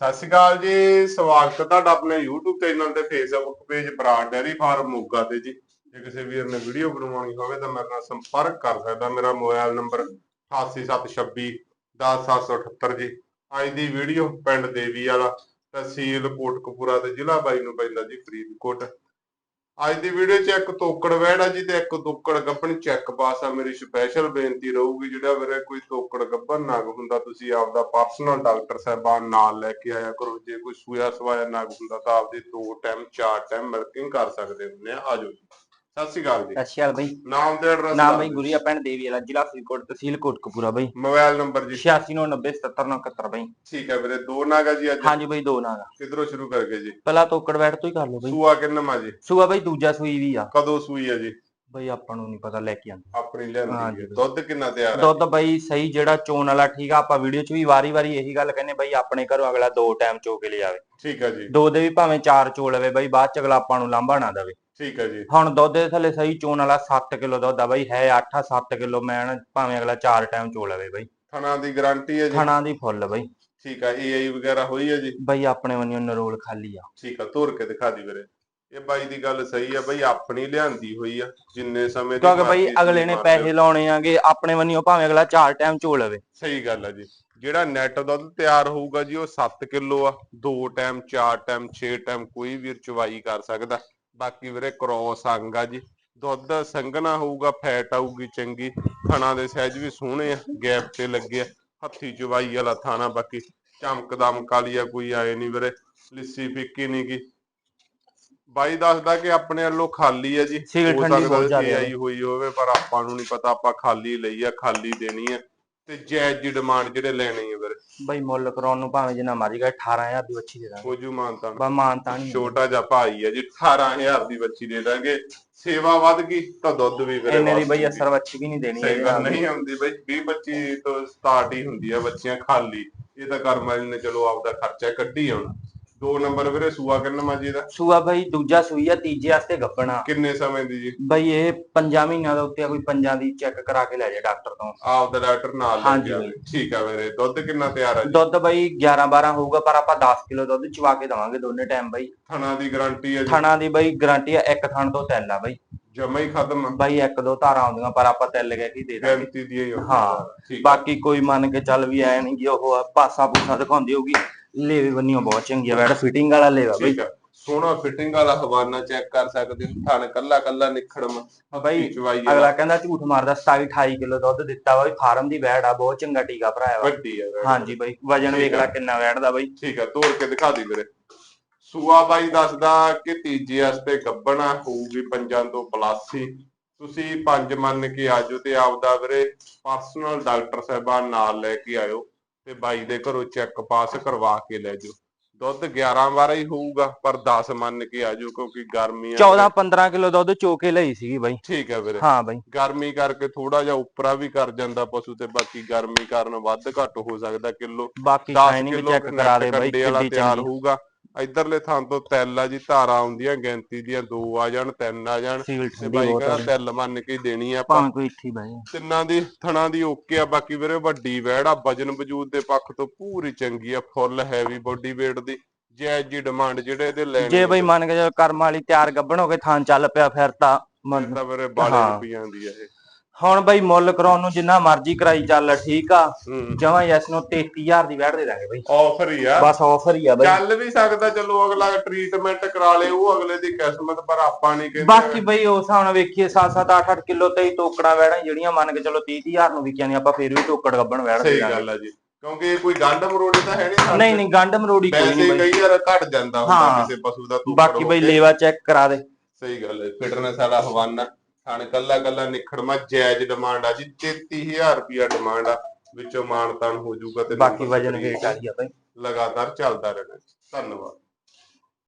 ਸਤਿ ਸ਼੍ਰੀ ਅਕਾਲ ਜੀ, ਸਵਾਗਤ ਹੈ ਤੁਹਾਡਾ ਆਪਣੇ YouTube ਚੈਨਲ ਤੇ Facebook page Brar dairy farm Moga ਤੇ ਜੀ। ਜੇ ਕਿਸੇ ਵੀਰ ਨੇ ਵੀਡੀਓ ਬਣਵਾਉਣੀ ਹੋਵੇ ਤਾਂ ਮੇਰੇ ਨਾਲ ਸੰਪਰਕ ਕਰ ਸਕਦਾ, ਮੇਰਾ ਮੋਬਾਈਲ ਨੰਬਰ 88726 10778 ਜੀ। ਅੱਜ ਦੀ ਵੀਡੀਓ ਪਿੰਡ ਦੇਵੀ ਵਾਲਾ, ਤਹਿਸੀਲ ਕੋਟਕਪੂਰਾ ਤੇ ਜ਼ਿਲ੍ਹਾ ਬਾਈ ਨੂੰ ਪੈਂਦਾ ਜੀ ਫਰੀਦਕੋਟ। ਅੱਜ ਦੀ ਵੀਡੀਓ 'ਚ ਇੱਕ ਤੋਕੜ ਵਹਿੜ ਜੀ ਤੇ ਇੱਕ ਤੋਕੜ ਗੱਪਣ ਚੈੱਕ ਪਾਸ ਆ। ਮੇਰੀ ਸਪੈਸ਼ਲ ਬੇਨਤੀ ਰਹੂਗੀ ਜਿਹੜਾ ਵੀਰੇ ਕੋਈ ਤੋਕੜ ਗੱਭਣ ਨਾਗ ਹੁੰਦਾ, ਤੁਸੀਂ ਆਪਦਾ ਪਰਸਨਲ ਡਾਕਟਰ ਸਾਹਿਬਾਨ ਨਾਲ ਲੈ ਕੇ ਆਇਆ ਕਰੋ। ਜੇ ਕੋਈ ਸੂਇਆ ਸਵਾਇਆ ਨਗ ਹੁੰਦਾ ਤਾਂ ਆਪਦੇ ਦੋ ਟਾਈਮ ਚਾਰ ਟਾਈਮ ਮਿਲਕਿੰਗ ਕਰ ਸਕਦੇ ਹੁੰਦੇ ਆ। ਆਜੋ ਜੀ। ਸਤਿ ਸ਼੍ਰੀ ਅਕਾਲ ਜੀ। ਸਤਿ ਸ਼੍ਰੀ ਅਕਾਲ ਬਈ। ਨਾਮ ਤੇ ਐਡਰੈਸ ਨਾਮ ਬਈ ਗੁਰੀਆ ਪਿੰਡ ਦੇਵੀ ਵਾਲਾ ਜ਼ਿਲ੍ਹਾ ਫਰੀਦਕੋਟ ਤਹਿਸੀਲ ਕੋਟਕਪੂਰਾ ਬਈ। ਮੋਬਾਈਲ ਨੰਬਰ ਜੀ। 86907771 ਬਈ। ਠੀਕ ਹੈ ਵੀਰੇ ਦੋ ਨਾਗਾ ਜੀ ਅੱਜ। ਹਾਂਜੀ ਬਈ ਦੋ ਨਾਗਾ। ਕਿਧਰੋਂ ਸ਼ੁਰੂ ਕਰਕੇ ਜੀ? ਪਹਿਲਾਂ ਤੋਕੜ ਬੈਠ ਤੋਂ ਹੀ ਕਰ ਲਓ ਬਈ। ਸੂਆ ਕਿੰਨਾ ਜੀ? ਸੂਆ ਬਈ ਦੂਜਾ ਸੂਈ ਵੀ ਆ। ਕਦੋਂ ਸੂਈ ਹੈ ਜੀ? ਬਈ ਆਪਾਂ ਨੂੰ ਨਹੀਂ ਪਤਾ ਲੈ ਕੇ ਆਂਦੇ ਆਪਣੀ ਲਿਆਂਦੀ ਹਾਂਜੀ। ਹੈ। ਦੁੱਧ ਕਿੰਨਾ ਤਿਆਰ ਹੈ? ਦੁੱਧ ਬਈ ਸਹੀ ਜਿਹੜਾ ਚੋਣ ਵਾਲਾ ਠੀਕ ਆ ਆਪਾਂ ਵੀਡੀਓ 'ਚ ਵੀ ਵਾਰੀ-ਵਾਰੀ ਇਹੀ ਗੱਲ ਕਹਿੰਦੇ ਬਈ ਆਪਣੇ ਘਰੋਂ ਅਗਲਾ ਦੋ ਟਾਈਮ ਚੋ ਕੇ ਲਿਆਵੇ। ਠੀਕ ਹੈ ਜੀ। ਦੋ ਦੇ ਵੀ ਭਾਵੇਂ ਚਾਰ ਚੋ ਲਵੇ ਬਈ ਬਾਅਦ 'ਚ ਅਗਲਾ ਆਪਾਂ ਨੂੰ ਲਾਂਭਾ ਨਾ ਦੇਵੇ। ਠੀਕ ਹੈ ਜੀ। ਹੁਣ ਦੁੱਧ ਦੇ ਥੱਲੇ ਸਹੀ ਚੋਣ ਵਾਲਾ 7 ਕਿਲੋ ਦੁੱਧ ਆ ਬਈ ਹੈ 8 7 ਕਿਲੋ ਮੈਨ ਭਾਵੇਂ ਅਗਲਾ ਚਾਰ ਟਾਈਮ ਚੋ ਲਵੇ ਬਈ। ਥਣਾ ਦੀ ਗਾਰੰਟੀ ਹੈ ਜੀ। ਥਣਾ ਦੀ ਫੁੱਲ ਬਈ। ਠੀਕ ਹੈ ਏਆਈ ਵਗੈਰਾ ਹੋਈ ਹੈ ਜੀ? ਬਈ ਆਪਣੇ ਵੱਲੋਂ ਨਰੋਲ ਖਾਲੀ ਆ। ਠੀਕ ਆ ਤੋਰ ਕੇ ਦਿਖਾ ਦੀ ਵੀਰੇ। ਇਹ ਬਾਈ ਦੀ ਗੱਲ ਸਹੀ ਆ ਬਈ ਆਪਣੀ ਲਿਆਂਦੀ ਹੋਈ ਆ ਜਿੰਨੇ ਸਮੇਂ ਦੀ ਕਿਉਂਕਿ ਬਈ ਅਗਲੇ ਨੇ ਪੈਸੇ। ਲਾਉਣੇ ਆਗੇ ਆਪਣੇ ਵੱਲੋਂ ਭਾਵੇਂ ਅਗਲਾ ਚਾਰ ਟਾਈਮ ਚੋ ਲਵੇ। ਸਹੀ ਗੱਲ ਆ ਜੀ। ਜਿਹੜਾ ਨੈਟ ਦੁੱਧ ਤਿਆਰ ਹੋਊਗਾ ਜੀ ਉਹ 7 ਕਿਲੋ ਆ। ਦੋ ਟਾਈਮ ਚਾਰ ਟਾਈਮ 6 ਟਾਈਮ ਕੋਈ ਵੀਰ ਚਵਾਈ ਕਰ ਸਕਦਾ। ਬਾਕੀ ਵੀਰੇ ਕ੍ਰੋਸ ਅੰਗ ਆ ਜੀ। ਦੁੱਧ ਸੰਘਣਾ ਹੋਊਗਾ ਫੈਟ ਆਊਗੀ ਚੰਗੀ। ਥਣਾ ਦੇ ਸਹਿਜ ਵੀ ਸੋਹਣੇ ਆ ਗੈਪ ਤੇ ਲੱਗੇ ਆ। ਹੱਥੀ ਚਵਾਈ ਵਾਲਾ ਥਾਣਾ ਬਾਕੀ। ਚਮਕਦਮ ਕਾਲੀ ਆ ਕੋਈ ਆਏ ਨਹੀਂ ਵੀਰੇ। ਲਿੱਸੀ ਫਿੱਕੀ ਨਹੀਂ ਗੀ। ਬਾਈ ਦੱਸਦਾ ਕਿ ਆਪਣੇ ਵੱਲੋਂ ਖਾਲੀ ਆ ਜੀ। ਸੀਲ ਹੋ ਠੰਡੀ ਸਕਦਾ ਜ਼ਿਆਦਾ ਆਈ ਹੋਈ ਹੋਵੇ ਪਰ ਆਪਾਂ ਨੂੰ ਨਹੀਂ ਪਤਾ ਆਪਾਂ ਖਾਲੀ ਲਈ ਆ ਖਾਲੀ ਦੇਣੀ ਆ। ਤੇ ਜਾਇਜ਼ ਦੀ ਡਿਮਾਂਡ ਜਿਹੜੇ ਲੈਣੇ ਆ ਵੀਰੇ। ਬਈ ਮੁੱਲ ਕਰਾਉਣ ਨੂੰ ਭਾਵੇਂ ਜਿੰਨਾ ਮਰਜ਼ੀ ਕਰੇ 18000 ਦੀ ਬੱਚੀ ਦੇ ਦਾਂਗੇ। ਖੋਜੂ ਮਾਨਤਾ ਬਾ ਮਾਨਤਾ ਨਹੀਂ ਛੋਟਾ ਜਿਹਾ ਭਾਈ ਆ ਜੀ 18000 ਦੀ ਬੱਚੀ ਦੇ ਦਾਂਗੇ। ਸੇਵਾ ਵੱਧ ਗਈ ਤਾਂ ਦੁੱਧ ਵੀ ਵੀਰੇ ਇੰਨੇ ਦੀ ਬਈ। ਅਸਰ ਬੱਚੀ ਵੀ ਨਹੀਂ ਦੇਣੀ ਸਹੀ ਗੱਲ। ਨਹੀਂ ਹੁੰਦੀ ਬਈ 20 25 ਤੋਂ ਸਟਾਰਟ ਹੀ ਹੁੰਦੀ ਆ ਬੱਚੀਆਂ ਖਾਲੀ। ਇਹ ਤਾਂ ਕਰਮ ਵਾਲੀ ਨੇ ਚਲੋ ਆਪਦਾ ਖਰਚਾ ਕੱਢੀ ਆਉਣਾ। ਦੋ ਨੰਬਰ ਵੀਰੇ ਸੂਆ ਕਿੰਨਾ ਮਾਜੀ ਦਾ? ਸੂਆ ਬਈ ਦੂਜਾ ਸੂਈ ਆ ਤੀਜੇ ਵਾਸਤੇ ਗੱਬਣਾ ਕਿੰਨੇ ਸਮੇਂ ਦੀ ਜੀ? ਬਈ ਇਹ ਪੰਜਾਂ ਮਹੀਨਿਆਂ ਦੇ ਉੱਤੇ ਆ, ਕੋਈ ਪੰਜਾਂ ਦੀ ਚੈੱਕ ਕਰਾ ਕੇ ਲੈ ਜਾ ਡਾਕਟਰ ਤੋਂ। ਆਪਦਾ ਡਾਕਟਰ ਨਾਲ ਲੈ ਹਾਂਜੀ ਬਈ। ਠੀਕ ਆ ਵੀਰੇ ਦੁੱਧ ਕਿੰਨਾ ਤਿਆਰ ਆ ਜੀ? ਦੁੱਧ ਬਈ 11 12 ਹੋਊਗਾ ਪਰ ਆਪਾਂ 10 ਕਿਲੋ ਦੁੱਧ ਚਵਾ ਕੇ ਦਵਾਂਗੇ ਦੋਨੇ ਟਾਈਮ ਬਈ। ਥਣਾ ਦੀ ਗਾਰੰਟੀ ਹੈ ਜੀ? ਥਣਾ ਦੀ ਬਈ ਗਾਰੰਟੀ ਆ ਇੱਕ ਥਣ ਤੋਂ ਤਿੰਨ ਆ ਬਈ। ਜਮਾ ਹੀ ਖਤਮ ਆ। ਬਈ ਇੱਕ ਦੋ ਧਾਰਾਂ ਆਉਂਦੀਆਂ ਪਰ ਆਪਾਂ ਤਿੰਨ ਕਹਿ ਕੇ ਹੀ ਦੇ ਦਾਂਗੇ? ਗਾਰੰਟੀ ਦੀ ਹੀ। ਠੀਕ ਬਾਕੀ ਕੋਈ ਮੰਨ ਕੇ ਚੱਲ ਵੀ ਐ ਨਹੀਂ ਕਿ ਉਹ ਆ, ਪਾਸਾ ਪੂਸਾ ਦਿਖਾਉਂਦੀ ਹੋਊਗੀ। ਲੇਵੇ ਬੰਨੀਓ ਬਹੁਤ ਚੰਗੀ ਆ ਬੈਡ ਫਿਟਿੰਗ ਵਾਲਾ ਲੇਵਾ ਬਈ। ਠੀਕ ਆ। ਸੋਹਣਾ ਫਿਟਿੰਗ ਵਾਲਾ ਹਵਾਨਾ ਚੈੱਕ ਕਰ ਸਕਦੇ ਹੋ। ਥਣ ਕੱਲਾ ਕੱਲਾ ਨਿਖੜਮ। ਬਈ ਚਵਾਈ ਅਗਲਾ ਕਹਿੰਦਾ ਝੂਠ ਮਾਰਦਾ 27 28 ਕਿਲੋ ਦੁੱਧ ਦਿੱਤਾ ਬਈ ਫਾਰਮ ਦੀ ਵੈੜ ਆ ਬਹੁਤ ਚੰਗਾ ਟੀਕਾ ਭਰਾਇਆ ਵਾ। ਵੱਡੀ ਆ ਹਾਂਜੀ ਬਈ ਵਜਨ ਵੇਖ ਲੈ ਕਿੰਨਾ ਵੈੜ ਦਾ ਬਈ। ਠੀਕ ਆ ਤੋੜ ਕੇ ਦਿਖਾ ਦੀ ਵੀਰੇ। ਸੂਆ ਬਾਈ ਦੱਸਦਾ ਕਿ ਤੀਜੇ ਵਾਸਤੇ ਗੱਬਣਾ ਹੋਊਗੀ ਪੰਜਾਂ ਤੋਂ ਪਲੱਸ। ਹੀ ਤੁਸੀਂ ਪੰਜ ਮੰਨ ਕੇ ਆਜੋ ਤੇ ਆਪਦਾ ਵੀਰੇ ਪਰਸਨਲ ਡਾਕਟਰ ਸਾਹਿਬਾਨ ਨਾਲ ਲੈ ਕੇ ਆਇਓ ਤੇ ਬਾਈ ਦੇ ਘਰੋਂ ਚੈੱਕ ਪਾਸ ਕਰਵਾ ਕੇ ਲੈ ਜਾਓ। ਦੁੱਧ 11 12 ਹੀ ਹੋਊਗਾ ਪਰ 10 ਮੰਨ ਕੇ ਆਜੋ ਕਿਉਂਕਿ ਗਰਮੀ ਆ 14 15 ਕਿਲੋ ਦੁੱਧ ਚੋ ਕੇ ਲਈ ਸੀਗੀ ਬਈ। ਠੀਕ ਹੈ ਵੀਰੇ। ਹਾਂ ਬਈ। ਗਰਮੀ ਕਰਕੇ ਥੋੜਾ ਜਿਹਾ ਉੱਪਰਾ ਵੀ ਕਰ ਜਾਂਦਾ ਪਸ਼ੂ ਤੇ ਬਾਕੀ ਗਰਮੀ ਕਾਰਨ ਵੱਧ ਘੱਟ ਹੋ ਸਕਦਾ ਕਿਲੋ। ਬਾਕੀ 10 ਸ਼ਾਈਨਿੰਗ ਕਿਲੋ ਚੈੱਕ ਕਰਾ ਦੇ ਬਈ ਤਿਆਰ ਹੋਊਗਾ। ਇਧਰਲੇ ਥਾਂ ਤੋਂ ਤਿਲ ਆ ਜੀ ਧਾਰਾਂ ਆਉਂਦੀਆਂ ਗਿਣਤੀ ਦੀਆਂ ਦੋ ਆ ਜਾਣ ਤਿੰਨ ਆ ਜਾਣ। ਸੀਲ ਤੇ ਠੰਡੀ ਬਾਈ ਬਹੁਤ ਕਹਿੰਦਾ ਤਿਲ ਮੰਨ ਕੇ ਹੀ ਦੇਣੀ ਆ ਆਪਾਂ। ਭਾਵੇਂ ਕੋਈ ਇੱਥੇ ਬਹਿ ਜਾ ਤਿੰਨਾਂ ਦੀ ਥਣਾ ਦੀ ਓਕੇ ਆ ਬਾਕੀ ਵੀਰੇ ਵੱਡੀ ਵੈੜ ਆ ਵਜਨ ਵਜੂਦ ਦੇ ਪੱਖ ਤੋਂ ਪੂਰੀ ਚੰਗੀ ਆ ਫੁੱਲ ਹੈਵੀ ਬੋਡੀ weight ਦੀ। ਜਾਇਜ਼ ਜੀ ਡਿਮਾਂਡ ਜਿਹੜੇ ਇਹਦੇ ਲੈਣੇ ਜੇ ਬਈ ਮੰਨ ਕੇ ਚੱਲ ਕਰਮ ਵਾਲੀ ਤਿਆਰ ਗੱਬਣ ਹੋ ਕੇ ਥਾਂ ਚੱਲ ਪਿਆ ਫਿਰ ਤਾਂ ਮੰਨ- ਤਾਂ ਵੀਰੇ ਬਾਲੇ ਹਾਂ। ਰੁਪਈਆਂ ਦੀ ਆ ਇਹ। ਹੁਣ ਬਈ ਮੁੱਲ ਕਰਾਉਣ ਨੂੰ ਜਿੰਨਾ ਮਰਜ਼ੀ ਕਰਾਈ ਚੱਲ ਠੀਕ ਆ। ਜਮਾਂ ਯੈਸ ਨੂੰ 33000 ਦੀ ਵੈੜ ਦੇ ਦਾਂਗੇ ਬਈ। ਆਫਰ ਹੀ ਆ। ਬਸ ਆਫਰ ਹੀ ਆ ਬਈ। ਚੱਲ ਵੀ ਸਕਦਾ ਚਲੋ ਅਗਲਾ ਟ੍ਰੀਟਮੈਂਟ ਕਰਾ ਲੇ ਉਹ ਅਗਲੇ ਦੀ ਕਿਸਮਤ ਪਰ ਆਪਾਂ ਨਹੀਂ ਕਹਿੰਦੇ। ਬਾਕੀ ਬਈ ਉਸ ਨਾਲ ਵੇਖੀਏ 7-7 8-8 ਕਿਲੋ ਤੇ ਹੀ ਟੋਕੜਾ ਵੈੜਾਂ ਜਿਹੜੀਆਂ ਮੰਨ ਕੇ ਚਲੋ 30000 ਨੂੰ ਵਿਕਿਆ ਨਹੀਂ ਆਪਾਂ ਫੇਰ ਵੀ ਟੋਕੜ ਗੱਬਣ ਵੈੜ ਦੇ ਸਹੀ ਗੱਲ ਆ ਜੀ। ਕਿਉਂਕਿ ਇਹ ਕੋਈ ਗੰਢ ਮਰੋੜੀ ਤਾਂ ਹੈ ਨਹੀਂ ਨਹੀਂ ਨਹੀਂ ਗੰਢ ਮਰੋੜੀ ਕੋਈ ਨਹੀਂ ਬਈ। ਕਈ ਵਾਰ ਘਟ ਜਾਂਦਾ ਹੁੰਦਾ। ਕਿਸੇ ਪਸ਼ੂ ਦਾ ਬਾਕੀ ਬਈ ਲੇਵਾ ਚੈੱਕ ਕਰਾ ਦੇ। ਸਹੀ ਗੱਲ ਹੈ ਫਿਟਨੈਸ ਵਾਲਾ ਹਵਾਨਾ। ਥਣ ਕੱਲਾ ਕੱਲਾ ਨਿਖੜਮਾ ਜਾਇਜ਼ ਡਿਮਾਂਡ ਆ ਜੀ 33000 ਰੁਪਿਆ ਡਿਮਾਂਡ ਆ ਵਿੱਚੋਂ ਮਾਨਤਾਨ ਹੋ ਜਾਊਗਾ ਤੇ ਬਾਕੀ ਵਜਨ ਵੇਟ ਆ ਗਿਆ ਬਈ ਲਗਾਤਾਰ ਚੱਲਦਾ ਰਹਿਣਾ ਧੰਨਵਾਦ।